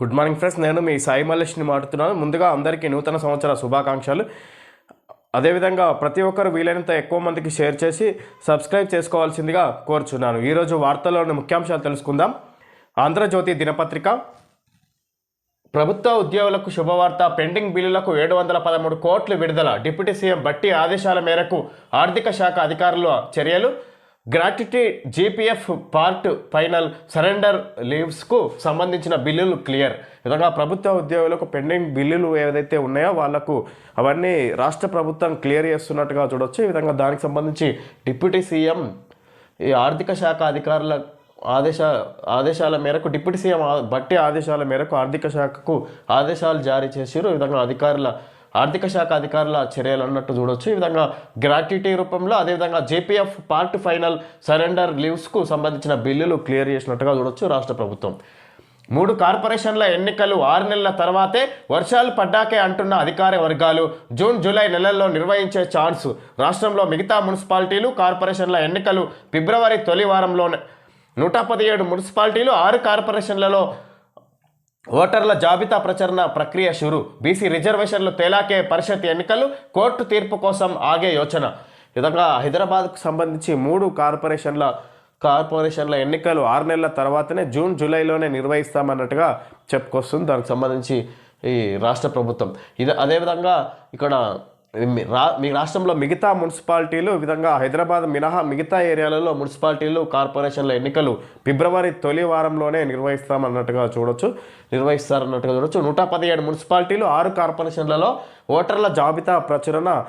Good morning friends నేను మీ సాయి మల్లేష్ని మాట్లాడుతున్నాను. ముందుగా అందరికీ నూతన సంవత్సర శుభాకాంక్షలు. అదేవిధంగా ప్రతి ఒక్కరు వీలైనంత ఎక్కువ మందికి షేర్ చేసి సబ్స్క్రైబ్ చేసుకోవాల్సిందిగా కోరుచున్నాను. ఈరోజు వార్తల్లోని ముఖ్యాంశాలు తెలుసుకుందాం. ఆంధ్రజ్యోతి దినపత్రిక. ప్రభుత్వ ఉద్యోగులకు శుభవార్త పెండింగ్ బిల్లులకు ఏడు వందల పదమూడు కోట్లు విడుదల డిప్యూటీ సీఎం బట్టి ఆదేశాల మేరకు ఆర్థిక శాఖ అధికారుల చర్యలు. Gratuity GPF part final surrender లీవ్స్కు సంబంధించిన బిల్లులు క్లియర్. విధంగా ప్రభుత్వ ఉద్యోగులకు పెండింగ్ బిల్లులు ఏదైతే ఉన్నాయో వాళ్ళకు అవన్నీ రాష్ట్ర ప్రభుత్వం క్లియర్ చేస్తున్నట్టుగా చూడొచ్చు. ఈ విధంగా దానికి సంబంధించి డిప్యూటీ సీఎం ఈ ఆర్థిక శాఖ అధికారుల ఆదేశ ఆదేశాల మేరకు డిప్యూటీ సీఎం బట్టి ఆదేశాల మేరకు ఆర్థిక శాఖకు ఆదేశాలు జారీ చేసారు ఈ విధంగా అధికారుల ఆర్థిక శాఖ అధికారుల చర్యలు అన్నట్టు చూడొచ్చు. ఈ విధంగా గ్రాట్యుటీ రూపంలో అదేవిధంగా జేపీఎఫ్ పార్ట్ ఫైనల్ సరెండర్ లీవ్స్కు సంబంధించిన బిల్లులు క్లియర్ చేసినట్టుగా చూడొచ్చు రాష్ట్ర ప్రభుత్వం. మూడు కార్పొరేషన్ల ఎన్నికలు ఆరు నెలల తర్వాతే వర్షాలు పడ్డాకే అంటున్న అధికార వర్గాలు జూన్ జూలై నెలల్లో నిర్వహించే ఛాన్స్. రాష్ట్రంలో మిగతా మున్సిపాలిటీలు కార్పొరేషన్ల ఎన్నికలు ఫిబ్రవరి తొలి వారంలోనే. నూట పదిహేడు మున్సిపాలిటీలు ఆరు కార్పొరేషన్లలో ఓటర్ల జాబితా ప్రచారణ ప్రక్రియ షురు. బీసీ రిజర్వేషన్లు తేలాకే పరిషత్ ఎన్నికలు కోర్టు తీర్పు కోసం ఆగే యోచన. విధంగా హైదరాబాద్కు సంబంధించి మూడు కార్పొరేషన్ల కార్పొరేషన్ల ఎన్నికలు ఆరు నెలల తర్వాతనే జూన్ జూలైలోనే నిర్వహిస్తామన్నట్టుగా చెప్పుకొస్తుంది. దానికి సంబంధించి ఈ రాష్ట్ర ప్రభుత్వం. ఇది అదేవిధంగా ఇక్కడ మీ రా మీ రాష్ట్రంలో మిగతా మున్సిపాలిటీలు ఈ విధంగా హైదరాబాద్ మినహా మిగతా ఏరియాలలో మున్సిపాలిటీలు కార్పొరేషన్ల ఎన్నికలు ఫిబ్రవరి తొలి వారంలోనే నిర్వహిస్తామన్నట్టుగా చూడొచ్చు. నిర్వహిస్తారన్నట్టుగా చూడొచ్చు. నూట పదిహేడు మున్సిపాలిటీలు ఆరు కార్పొరేషన్లలో ఓటర్ల జాబితా ప్రచురణ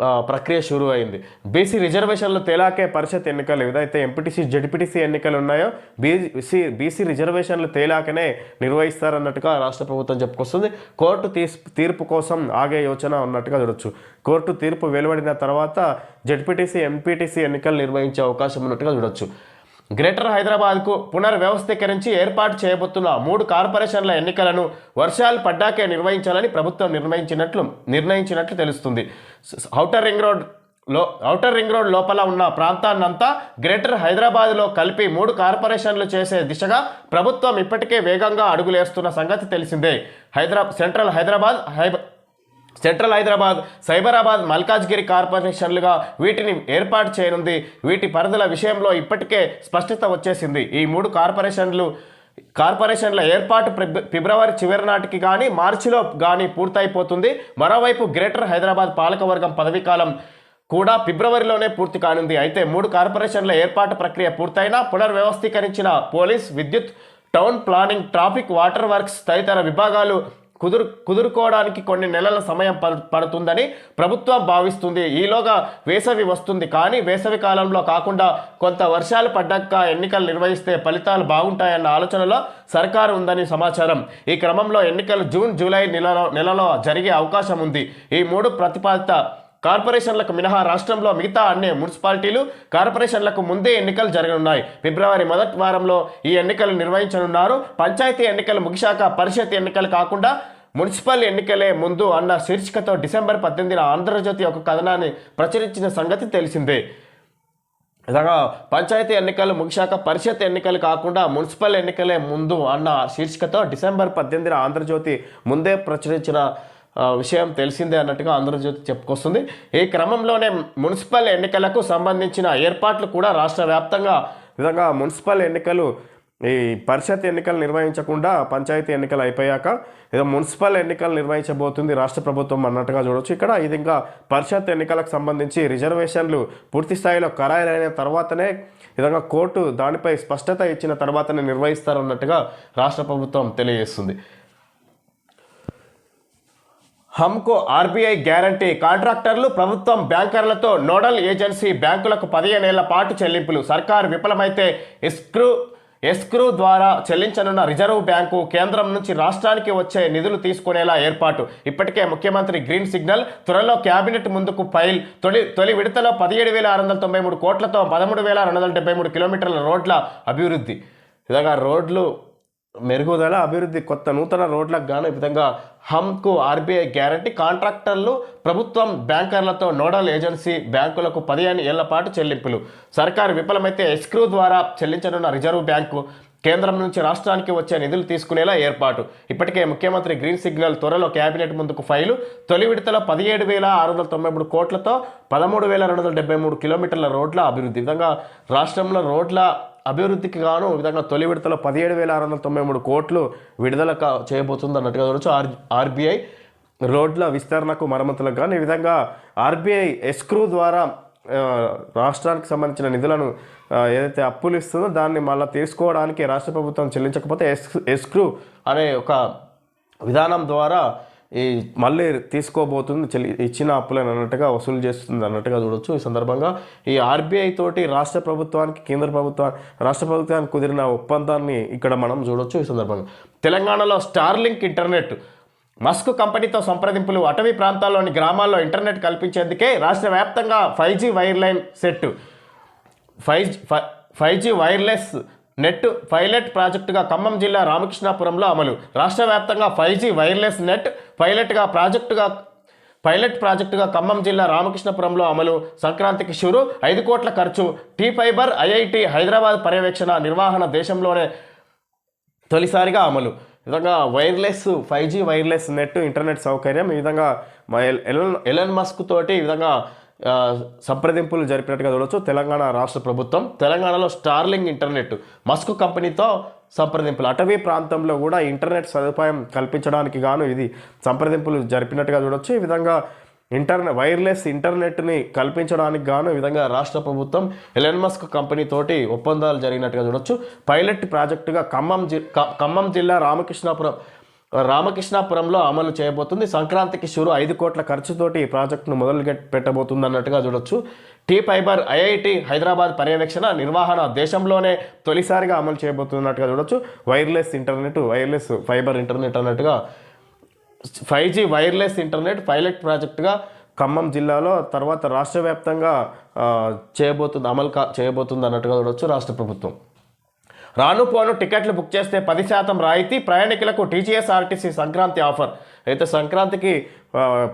ప్రక్రియ షురు అయింది. బీసీ రిజర్వేషన్లు తేలాకే పరిషత్ ఎన్నికలు ఏదైతే ఎంపీటీసీ జడ్పీటీసీ ఎన్నికలు ఉన్నాయో బీసీ బీసీ రిజర్వేషన్లు తేలాకనే నిర్వహిస్తారన్నట్టుగా రాష్ట్ర ప్రభుత్వం చెప్పుకొస్తుంది. కోర్టు తీర్పు కోసం ఆగే యోచన ఉన్నట్టుగా చూడొచ్చు. కోర్టు తీర్పు వెలువడిన తర్వాత జడ్పీటీసీ ఎంపీటీసీ ఎన్నికలు నిర్వహించే అవకాశం ఉన్నట్టుగా చూడొచ్చు. గ్రేటర్ హైదరాబాద్కు పునర్వ్యవస్థీకరించి ఏర్పాటు చేయబోతున్న మూడు కార్పొరేషన్ల ఎన్నికలను వర్షాలు పడ్డాకే నిర్వహించాలని ప్రభుత్వం నిర్ణయించినట్లు నిర్ణయించినట్లు తెలుస్తుంది. ఔటర్ రింగ్ రోడ్లో ఔటర్ రింగ్ రోడ్ లోపల ఉన్న ప్రాంతాన్నంతా గ్రేటర్ హైదరాబాద్లో కలిపి మూడు కార్పొరేషన్లు చేసే దిశగా ప్రభుత్వం ఇప్పటికే వేగంగా అడుగులేస్తున్న సంగతి తెలిసిందే. హైదరాబాద్ సెంట్రల్ హైదరాబాద్ హైబ సెంట్రల్ హైదరాబాద్ సైబరాబాద్ మల్కాజ్గిరి కార్పొరేషన్లుగా వీటిని ఏర్పాటు చేయనుంది. వీటి పరిధుల విషయంలో ఇప్పటికే స్పష్టత వచ్చేసింది. ఈ మూడు కార్పొరేషన్లు కార్పొరేషన్ల ఏర్పాటు ఫిబ్రవరి చివరి నాటికి కానీ మార్చిలో కానీ పూర్తయిపోతుంది. మరోవైపు గ్రేటర్ హైదరాబాద్ పాలకవర్గం పదవీకాలం కూడా ఫిబ్రవరిలోనే పూర్తి కానుంది. అయితే మూడు కార్పొరేషన్ల ఏర్పాటు ప్రక్రియ పూర్తయినా పునర్వ్యవస్థీకరించిన పోలీస్ విద్యుత్ town planning traffic water works తదితర విభాగాలు కుదురు కుదురుకోవడానికి కొన్ని నెలల సమయం పడుతుందని ప్రభుత్వం భావిస్తుంది. ఈలోగా వేసవి వస్తుంది. కానీ వేసవి కాలంలో కాకుండా కొంత వర్షాలు పడ్డాక ఎన్నికలు నిర్వహిస్తే ఫలితాలు బాగుంటాయన్న ఆలోచనలో సర్కారు ఉందని సమాచారం. ఈ క్రమంలో ఎన్నికలు జూన్ జూలై నెలలో నెలలో జరిగే అవకాశం ఉంది. ఈ మూడు ప్రతిపాదిత కార్పొరేషన్లకు మినహా రాష్ట్రంలో మిగతా అన్ని మున్సిపాలిటీలు కార్పొరేషన్లకు ముందే ఎన్నికలు జరగనున్నాయి. ఫిబ్రవరి మొదటి వారంలో ఈ ఎన్నికలు నిర్వహించనున్నారు. పంచాయతీ ఎన్నికలు ముగిశాక పరిషత్ ఎన్నికలు కాకుండా మున్సిపల్ ఎన్నికలే ముందు అన్న శీర్షికతో డిసెంబర్ పద్దెనిమిదిన ఆంధ్రజ్యోతి ఒక కథనాన్ని ప్రచురించిన సంగతి తెలిసిందే. ఇలాగా పంచాయతీ ఎన్నికలు ముగిశాక పరిషత్ ఎన్నికలు కాకుండా మున్సిపల్ ఎన్నికలే ముందు అన్న శీర్షికతో డిసెంబర్ పద్దెనిమిదిన ఆంధ్రజ్యోతి ముందే ప్రచురించిన విషయం తెలిసిందే అన్నట్టుగా ఆంధ్రజ్యోతి చెప్పుకొస్తుంది. ఈ క్రమంలోనే మున్సిపల్ ఎన్నికలకు సంబంధించిన ఏర్పాట్లు కూడా రాష్ట్ర వ్యాప్తంగా విధంగా మున్సిపల్ ఎన్నికలు ఈ పరిషత్ ఎన్నికలు నిర్వహించకుండా పంచాయతీ ఎన్నికలు అయిపోయాక ఏదో మున్సిపల్ ఎన్నికలు నిర్వహించబోతుంది రాష్ట్ర ప్రభుత్వం అన్నట్టుగా చూడొచ్చు. ఇక్కడ ఇది ఇంకా పరిషత్ ఎన్నికలకు సంబంధించి రిజర్వేషన్లు పూర్తి స్థాయిలో ఖరారైన తర్వాతనే విధంగా కోర్టు దానిపై స్పష్టత ఇచ్చిన తర్వాతనే నిర్వహిస్తారన్నట్టుగా రాష్ట్ర ప్రభుత్వం తెలియజేస్తుంది. హమ్కో ఆర్బీఐ గ్యారంటీ. కాంట్రాక్టర్లు ప్రభుత్వం బ్యాంకర్లతో నోడల్ ఏజెన్సీ బ్యాంకులకు పదిహేనేళ్ళ పాటు చెల్లింపులు. సర్కారు విఫలమైతే ఎస్క్రూ ఎస్క్రూ ద్వారా చెల్లించనున్న రిజర్వ్ బ్యాంకు కేంద్రం నుంచి రాష్ట్రానికి వచ్చే నిధులు తీసుకునేలా ఏర్పాటు. ఇప్పటికే ముఖ్యమంత్రి గ్రీన్ సిగ్నల్ త్వరలో కేబినెట్ ముందుకు ఫైల్. తొలి తొలి విడతలో పదిహేడు వేల ఆరు వందల తొంభై మూడు కోట్లతో పదమూడు వేల రెండు వందల డెబ్బై మూడు కిలోమీటర్ల రోడ్ల అభివృద్ధి. ఇలాగా రోడ్లు మెరుగుదల అభివృద్ధి కొత్త నూతన రోడ్లకు గాను ఈ విధంగా హమ్కు ఆర్బీఐ గ్యారంటీ కాంట్రాక్టర్లు ప్రభుత్వం బ్యాంకర్లతో నోడల్ ఏజెన్సీ బ్యాంకులకు పదిహేను ఏళ్ళ పాటు చెల్లింపులు. సర్కారు విఫలమైతే ఎస్క్రూ ద్వారా చెల్లించనున్న రిజర్వ్ బ్యాంకు కేంద్రం నుంచి రాష్ట్రానికి వచ్చే నిధులు తీసుకునేలా ఏర్పాటు. ఇప్పటికే ముఖ్యమంత్రి గ్రీన్ సిగ్నల్ త్వరలో కేబినెట్ ముందుకు ఫైలు. తొలి విడతలో పదిహేడు వేల ఆరు వందల తొంభై మూడు కోట్లతో పదమూడు వేల రెండు వందల డెబ్బై మూడు కిలోమీటర్ల రోడ్ల అభివృద్ధి. విధంగా రాష్ట్రంలో రోడ్ల అభివృద్ధికి గాను విధంగా తొలి విడతలో పదిహేడు వేల ఆరు వందల తొంభై మూడు కోట్లు విడుదల చేయబోతుంది అన్నట్టుగా చూడొచ్చు. ఆర్ ఆర్బీఐ రోడ్ల విస్తరణకు మరమ్మతులకు కానీ ఈ విధంగా ఆర్బీఐ ఎస్క్రూ ద్వారా రాష్ట్రానికి సంబంధించిన నిధులను ఏదైతే అప్పులు ఇస్తుందో దాన్ని మళ్ళీ తీసుకోవడానికి రాష్ట్ర ప్రభుత్వం చెల్లించకపోతే ఎస్ ఎస్క్రూ అనే ఒక విధానం ద్వారా ఈ మళ్ళీ తీసుకోబోతుంది చెల్లి ఇచ్చిన అప్పులను అన్నట్టుగా వసూలు చేస్తుంది అన్నట్టుగా చూడొచ్చు. ఈ సందర్భంగా ఈ ఆర్బీఐ తోటి రాష్ట్ర ప్రభుత్వానికి కేంద్ర ప్రభుత్వ రాష్ట్ర ప్రభుత్వానికి కుదిరిన ఒప్పందాన్ని ఇక్కడ మనం చూడొచ్చు. ఈ సందర్భంగా తెలంగాణలో స్టార్లింక్ ఇంటర్నెట్ మస్క్ కంపెనీతో సంప్రదింపులు అటవీ ప్రాంతాల్లోని గ్రామాల్లో ఇంటర్నెట్ కల్పించేందుకే రాష్ట్ర వ్యాప్తంగా five G wireline set five five G wireless net pilot ప్రాజెక్టుగా ఖమ్మం జిల్లా రామకృష్ణాపురంలో అమలు. రాష్ట్ర వ్యాప్తంగా ఫైవ్ జీ వైర్లెస్ నెట్ పైలట్గా ప్రాజెక్టుగా పైలట్ ప్రాజెక్టుగా ఖమ్మం జిల్లా రామకృష్ణపురంలో అమలు. సంక్రాంతికి షురు ఐదు కోట్ల ఖర్చు. టీ ఫైబర్ ఐఐటి హైదరాబాద్ పర్యవేక్షణ నిర్వహణ దేశంలోనే తొలిసారిగా అమలు. విధంగా wireless five G wireless net internet సౌకర్యం. ఈ విధంగా ఎలన్ ఎలన్ మస్క్ తోటి ఈ విధంగా సంప్రదింపులు జరిపినట్టుగా చూడవచ్చు తెలంగాణ రాష్ట్ర ప్రభుత్వం తెలంగాణలో స్టార్లింగ్ ఇంటర్నెట్ మస్క్ కంపెనీతో సంప్రదింపులు. అటవీ ప్రాంతంలో కూడా ఇంటర్నెట్ సదుపాయం కల్పించడానికి గాను ఇది సంప్రదింపులు జరిపినట్టుగా చూడవచ్చు ఈ విధంగా ఇంటర్నెట్ వైర్లెస్ ఇంటర్నెట్ని కల్పించడానికి గాను ఈ విధంగా రాష్ట్ర ప్రభుత్వం ఎలన్ మస్క్ కంపెనీ తోటి ఒప్పందాలు జరిగినట్టుగా చూడొచ్చు. పైలట్ ప్రాజెక్టుగా ఖమ్మం జి ఖమ్మం జిల్లా రామకృష్ణాపురం రామకృష్ణాపురంలో అమలు చేయబోతుంది. సంక్రాంతికి షురు ఐదు కోట్ల ఖర్చుతోటి ఈ ప్రాజెక్టును మొదలు పెట్టబోతుంది అన్నట్టుగా చూడొచ్చు. టీ ఫైబర్ ఐఐటి హైదరాబాద్ పర్యవేక్షణ నిర్వహణ దేశంలోనే తొలిసారిగా అమలు చేయబోతున్నట్టుగా చూడొచ్చు. Wireless internet wireless fibre internet అన్నట్టుగా five G wireless internet pilot ప్రాజెక్టుగా ఖమ్మం జిల్లాలో తర్వాత రాష్ట్ర వ్యాప్తంగా చేయబోతుంది అమలు కా చేయబోతుంది అన్నట్టుగా చూడొచ్చు రాష్ట్ర ప్రభుత్వం. రాను పోను టికెట్లు బుక్ చేస్తే పది శాతం రాయితీ ప్రయాణికులకు టీజీఎస్ఆర్టీసీ సంక్రాంతి ఆఫర్. అయితే సంక్రాంతికి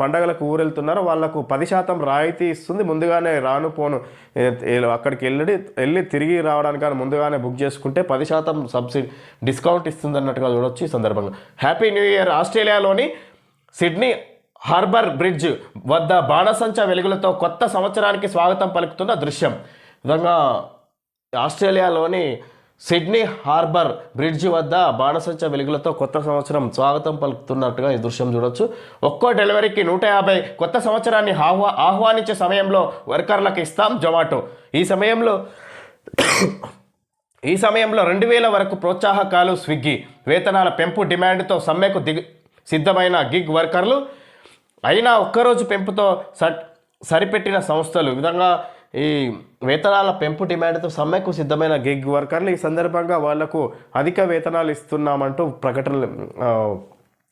పండగలకు ఊరెళ్తున్నారు వాళ్ళకు పది శాతం రాయితీ ఇస్తుంది. ముందుగానే రాను పోను అక్కడికి వెళ్ళి వెళ్ళి తిరిగి రావడానికి ముందుగానే బుక్ చేసుకుంటే పది శాతం సబ్సిడీ డిస్కౌంట్ ఇస్తుంది అన్నట్టుగా చూడొచ్చు ఈ సందర్భంగా. హ్యాపీ న్యూ ఇయర్ ఆస్ట్రేలియాలోని సిడ్నీ హార్బర్ బ్రిడ్జ్ వద్ద బాణసంచ వెలుగులతో కొత్త సంవత్సరానికి స్వాగతం పలుకుతున్న దృశ్యం. విధంగా ఆస్ట్రేలియాలోని సిడ్నీ హార్బర్ బ్రిడ్జి వద్ద బాణసంచ వెలుగులతో కొత్త సంవత్సరం స్వాగతం పలుకుతున్నట్టుగా ఈ దృశ్యం చూడొచ్చు. ఒక్కో డెలివరీకి నూట యాభై కొత్త సంవత్సరాన్ని ఆహ్వా ఆహ్వానించే సమయంలో వర్కర్లకు ఇస్తాం జొమాటో. ఈ సమయంలో ఈ సమయంలో రెండు వేల వరకు ప్రోత్సాహకాలు స్విగ్గీ. వేతనాల పెంపు డిమాండ్తో సమ్మెకు దిగు సిద్ధమైన గిగ్ వర్కర్లు. అయినా ఒక్కరోజు పెంపుతో స సరిపెట్టిన సంస్థలు. విధంగా ఈ వేతనాల పెంపు డిమాండ్తో సమ్మెకు సిద్ధమైన గిగ్ వర్కర్లు ఈ సందర్భంగా వాళ్ళకు అధిక వేతనాలు ఇస్తున్నామంటూ ప్రకటనలు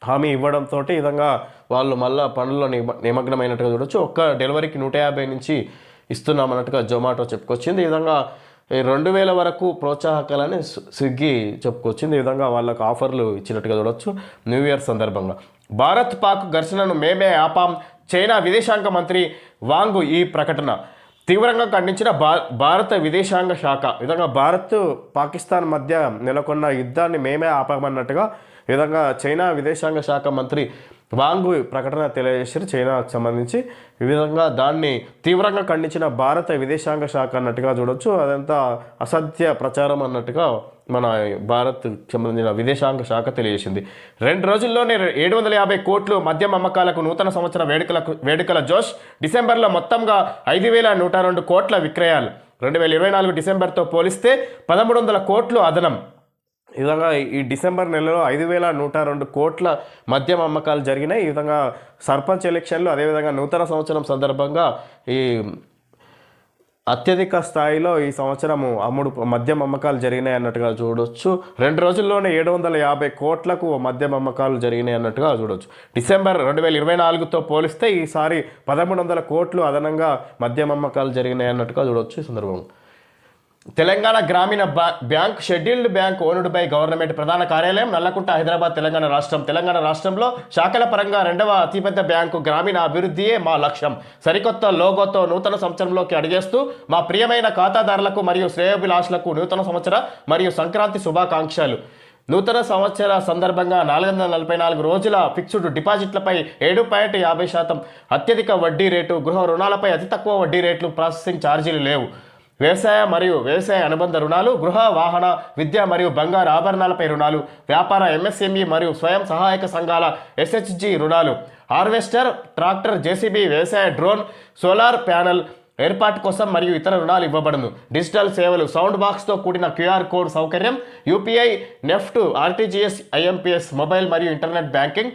హామీ ఇవ్వడంతో ఈ విధంగా వాళ్ళు మళ్ళా పనుల్లో నిమగ్నమైనట్టుగా చూడొచ్చు. ఒక్క డెలివరీకి నూట యాభై నుంచి ఇస్తున్నామన్నట్టుగా జొమాటో చెప్పుకొచ్చింది. ఈ విధంగా ఈ రెండు వేల వరకు ప్రోత్సాహకాలని స్విగ్గీ చెప్పుకొచ్చింది. ఈ విధంగా వాళ్ళకు ఆఫర్లు ఇచ్చినట్టుగా చూడొచ్చు. న్యూ ఇయర్ సందర్భంగా. భారత్ పాక్ ఘర్షణను మేమే ఆపాం. చైనా విదేశాంగ మంత్రి వాంగు ఈ ప్రకటన. తీవ్రంగా ఖండించిన భా భారత విదేశాంగ శాఖ. విధంగా భారత్ పాకిస్తాన్ మధ్య నెలకొన్న యుద్ధాన్ని మేమే ఆపమన్నట్టుగా విధంగా చైనా విదేశాంగ శాఖ మంత్రి వాంగ్ ప్రకటన తెలియజేశారు. చైనాకు సంబంధించి ఈ విధంగా దాన్ని తీవ్రంగా ఖండించిన భారత విదేశాంగ శాఖ అన్నట్టుగా చూడొచ్చు. అదంతా అసత్య ప్రచారం అన్నట్టుగా మన భారత్ సంబంధించిన విదేశాంగ శాఖ తెలియజేసింది. రెండు రోజుల్లోనే ఏడు వందల యాభై కోట్లు మద్యం అమ్మకాలకు నూతన సంవత్సర వేడుకలకు వేడుకల జోష్ డిసెంబర్లో మొత్తంగా ఐదు వేల నూట రెండు కోట్ల విక్రయాలు. రెండు వేల ఇరవై నాలుగు డిసెంబర్తో పోలిస్తే పదమూడు వందల కోట్లు అదనం. ఈ విధంగా ఈ డిసెంబర్ నెలలో ఐదు వేల నూట రెండు కోట్ల మద్యం అమ్మకాలు జరిగినాయి. ఈ విధంగా సర్పంచ్ ఎలక్షన్లు అదేవిధంగా నూతన సంవత్సరం సందర్భంగా ఈ అత్యధిక స్థాయిలో ఈ సంవత్సరము అమ్ముడు మద్యం అమ్మకాలు జరిగినాయి అన్నట్టుగా చూడొచ్చు. రెండు రోజుల్లోనే ఏడు వందల యాభై కోట్లకు మద్యం అమ్మకాలు జరిగినాయి అన్నట్టుగా చూడొచ్చు. డిసెంబర్ రెండు వేల ఇరవై నాలుగుతో పోలిస్తే ఈసారి పదమూడు వందల కోట్లు అదనంగా మద్యం అమ్మకాలు జరిగినాయి అన్నట్టుగా చూడొచ్చు ఈ సందర్భంలో. Telangana Grameena bank scheduled bank owned by government ప్రధాన కార్యాలయం నల్లకుంట హైదరాబాద్ తెలంగాణ రాష్ట్రం. తెలంగాణ రాష్ట్రంలో శాఖల పరంగా రెండవ అతిపెద్ద బ్యాంకు గ్రామీణ అభివృద్ధియే మా లక్ష్యం. సరికొత్త లోగోతో నూతన సంవత్సరంలోకి అడిగేస్తూ మా ప్రియమైన ఖాతాదారులకు మరియు శ్రేయోభిలాషులకు నూతన సంవత్సర మరియు సంక్రాంతి శుభాకాంక్షలు. నూతన సంవత్సర సందర్భంగా నాలుగు వందల నలభై నాలుగు రోజుల ఫిక్స్డ్ డిపాజిట్లపై ఏడు పాయింట్ యాభై శాతం అత్యధిక వడ్డీ రేటు గృహ రుణాలపై అతి తక్కువ వడ్డీ రేట్లు ప్రాసెసింగ్ ఛార్జీలు లేవు. వ్యవసాయ మరియు వ్యవసాయ అనుబంధ రుణాలు గృహ వాహన విద్య మరియు బంగారు ఆభరణాలపై రుణాలు వ్యాపార ఎంఎస్ఎంఈ మరియు స్వయం సహాయక సంఘాల ఎస్హెచ్జి రుణాలు. హార్వెస్టర్ ట్రాక్టర్ జేసీబీ వ్యవసాయ డ్రోన్ సోలార్ ప్యానెల్ ఏర్పాటు కోసం మరియు ఇతర రుణాలు ఇవ్వబడును. డిజిటల్ సేవలు సౌండ్ బాక్స్తో కూడిన క్యూఆర్ కోడ్ సౌకర్యం UPI NEFT RTGS IMPS mobile మరియు internet banking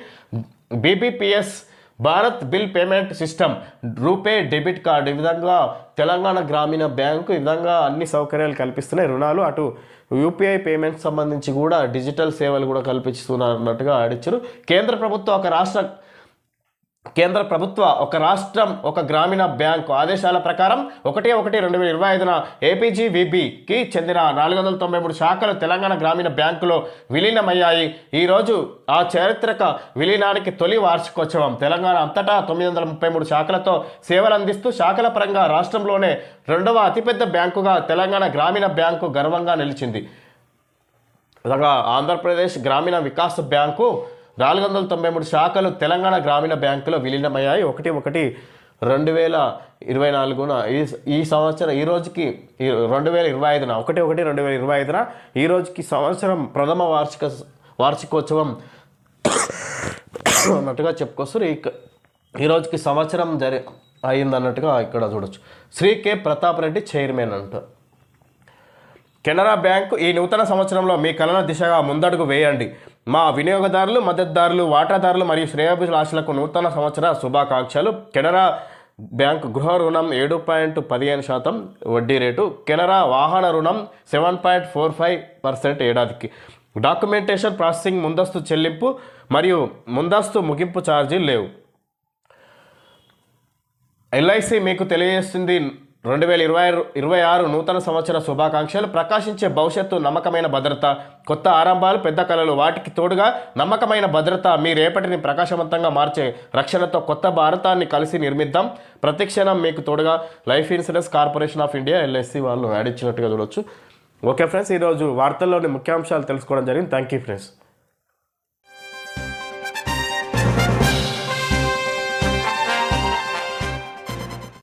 BBPS Bharat bill payment system RuPay debit card ఈ విధంగా తెలంగాణ గ్రామీణ బ్యాంకు ఈ విధంగా అన్ని సౌకర్యాలు కల్పిస్తున్నాయి. రుణాలు అటు యూపీఐ పేమెంట్ సంబంధించి కూడా డిజిటల్ సేవలు కూడా కల్పిస్తున్నారు అన్నట్టుగా ఆడిచ్చారు. కేంద్ర ప్రభుత్వం ఒక రాష్ట్ర కేంద్ర ప్రభుత్వ ఒక రాష్ట్రం ఒక గ్రామీణ బ్యాంకు ఆదేశాల ప్రకారం ఒకటి ఒకటి రెండు వేల ఇరవై ఐదున ఏపీజీవిబికి చెందిన నాలుగు వందల తొంభై మూడు శాఖలు తెలంగాణ గ్రామీణ బ్యాంకులో విలీనమయ్యాయి. ఈరోజు ఆ చారిత్రక విలీనానికి తొలి వార్షికోత్సవం. తెలంగాణ అంతటా తొమ్మిది వందల ముప్పై మూడు శాఖలతో సేవలు అందిస్తూ శాఖల పరంగా రాష్ట్రంలోనే రెండవ అతిపెద్ద బ్యాంకుగా తెలంగాణ గ్రామీణ బ్యాంకు గర్వంగా నిలిచింది. అలాగా ఆంధ్రప్రదేశ్ గ్రామీణ వికాస్ బ్యాంకు నాలుగు వందల తొంభై మూడు శాఖలు తెలంగాణ గ్రామీణ బ్యాంకులో విలీనమయ్యాయి. ఒకటి ఒకటి రెండు వేల ఇరవై నాలుగున ఈ ఈ సంవత్సరం ఈ రోజుకి ఈ రెండు వేల ఇరవై ఐదున ఒకటి ఒకటి రెండు వేల ఇరవై ఐదున ఈ రోజుకి సంవత్సరం ప్రథమ వార్షిక వార్షికోత్సవం అన్నట్టుగా చెప్పుకొస్తారు ఈ రోజుకి సంవత్సరం జరి అయిందన్నట్టుగా ఇక్కడ చూడొచ్చు. శ్రీ కె. ప్రతాప్ రెడ్డి చైర్మన్ అంట. కెనరా బ్యాంకు ఈ నూతన సంవత్సరంలో మీ కలల దిశగా ముందడుగు వేయండి. మా వినియోగదారులు మద్దతుదారులు వాటాదారులు మరియు శ్రేయాభిలాషులకు నూతన సంవత్సర శుభాకాంక్షలు. కెనరా బ్యాంక్ గృహ రుణం ఏడు పాయింట్ పదిహేను శాతం వడ్డీ రేటు. కెనరా వాహన రుణం seven point four five percent ఏడాదికి. డాక్యుమెంటేషన్ ప్రాసెసింగ్ ముందస్తు చెల్లింపు మరియు ముందస్తు ముగింపు ఛార్జీలు లేవు. ఎల్ఐసి మీకు తెలియజేస్తుంది రెండు వేల ఇరవై ఆరు ఇరవై ఆరు నూతన సంవత్సర శుభాకాంక్షలు. ప్రకాశించే భవిష్యత్తు నమ్మకమైన భద్రత. కొత్త ఆరంభాలు పెద్ద కళలు వాటికి తోడుగా నమ్మకమైన భద్రత మీ రేపటిని ప్రకాశవంతంగా మార్చే రక్షణతో కొత్త భారతాన్ని కలిసి నిర్మిద్దాం. ప్రతిక్షణం మీకు తోడుగా life insurance corporation of India LIC వాళ్ళు యాడ్ ఇచ్చినట్టుగా చూడొచ్చు. ఓకే ఫ్రెండ్స్ ఈరోజు వార్తల్లోని ముఖ్యాంశాలు తెలుసుకోవడం జరిగింది. Thank you friends.